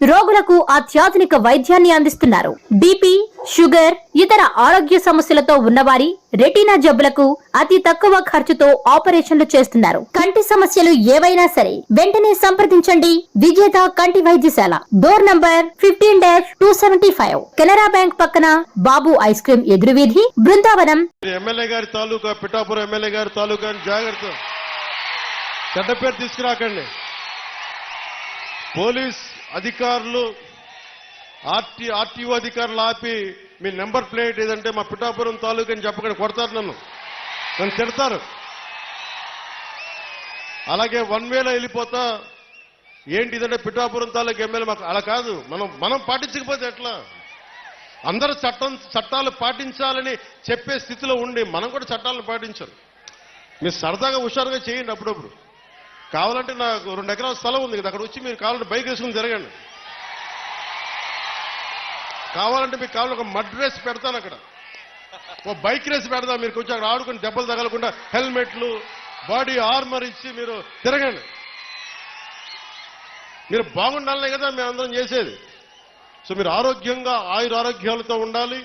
రోగులకు అత్యాధునిక వైద్యాన్ని అందిస్తున్నారు. బీపీ షుగర్ ఇతర ఆరోగ్య సమస్యలతో ఉన్నవారి రెటీనా జబ్బులకు అతి తక్కువ ఖర్చుతో ఆపరేషన్లు చేస్తున్నారు. కంటి సమస్యలు ఏవైనా సరే వెంటనే సంప్రదించండి. విజేత కంటి వైద్యశాల. Door number fifteen dash two seventy five. Canara bank పక్కన బాబు ఐస్ క్రీమ్ ఎదురువీధి బృందావనం. ఎమ్మెల్యే గారి తాలూకా పిఠాపురం ఎమ్మెల్యే గారి తాలూకా జాగ్రత్త. చెడ్డ పేరు తీసుకురాకండి. పోలీస్ అధికారులు ఆర్టీ ఆర్టీఓ అధికారులు ఆపి మీ నెంబర్ ప్లేట్ ఏదంటే మా పిఠాపురం తాలూకా అని చెప్పకుండా కొడతారు నన్ను. నన్ను తిడతారు. అలాగే వన్ వేలో వెళ్ళిపోతా ఏంటి ఇదంటే పిఠాపురం తాలూకు ఎమ్మెల్యే మాకు అలా కాదు. మనం మనం పాటించకపోతే ఎట్లా? అందరూ చట్టం చట్టాలు పాటించాలని చెప్పే స్థితిలో ఉండి మనం కూడా చట్టాలను పాటించాలి మీరు సరదాగా హుషారుగా చేయండి అప్పుడప్పుడు. కావాలంటే నాకు రెండు ఎకరాల స్థలం ఉంది కదా అక్కడ వచ్చి మీరు కావాలంటే బైక్ వేసుకుని తిరగండి. కావాలంటే మీకు కావాలి ఒక మడ్ రేస్ పెడతాను అక్కడ. ఓ బైక్ రేస్ పెడతాను మీరు కొంచెం అక్కడ ఆడుకుని దెబ్బలు తగలకుండా హెల్మెట్లు బాడీ ఆర్మర్ ఇచ్చి మీరు తిరగండి. మీరు బాగుండాలనే కదా మేము అందరం చేసేది. సో మీరు ఆరోగ్యంగా ఆయుర ఆరోగ్యాలతో ఉండాలి.